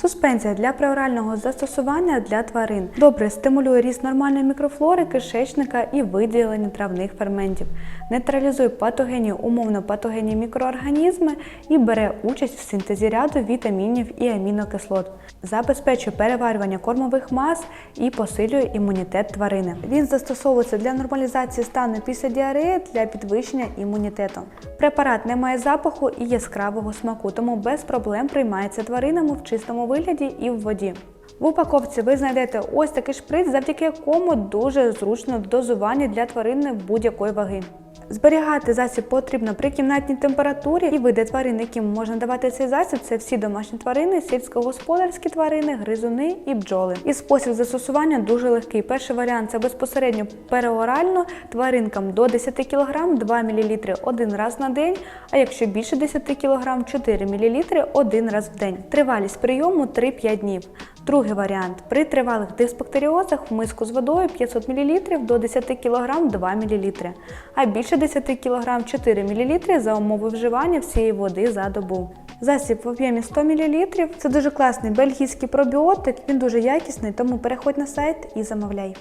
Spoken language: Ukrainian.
Суспензія для перорального застосування для тварин добре стимулює ріст нормальної мікрофлори кишечника і виділення травних ферментів, нейтралізує патогенні, умовно патогенні мікроорганізми і бере участь в синтезі ряду вітамінів і амінокислот, забезпечує переварювання кормових мас і посилює імунітет тварини. Він застосовується для нормалізації стану після діареї для підвищення імунітету. Препарат не має запаху і яскравого смаку, тому без проблем приймається тваринами в чистому вигляді і в воді. В упаковці ви знайдете ось такий шприц, завдяки якому дуже зручно дозування для тварини будь-якої ваги. Зберігати засіб потрібно при кімнатній температурі і види тварин, яким можна давати цей засіб, це всі домашні тварини, сільськогосподарські тварини, гризуни і бджоли. І спосіб застосування дуже легкий. Перший варіант це безпосередньо переорально тваринкам до 10 кг 2 мл один раз на день, а якщо більше 10 кг 4 мл один раз в день. Тривалість прийому 3-5 днів. Другий варіант при тривалих дисбактеріозах в миску з водою 500 мл до 10 кг 2 мл, а більше 10 кг 4 мл за умови вживання всієї води за добу. Засіб в об'ємі 100 мл це дуже класний бельгійський пробіотик, він дуже якісний, тому переходь на сайт і замовляй.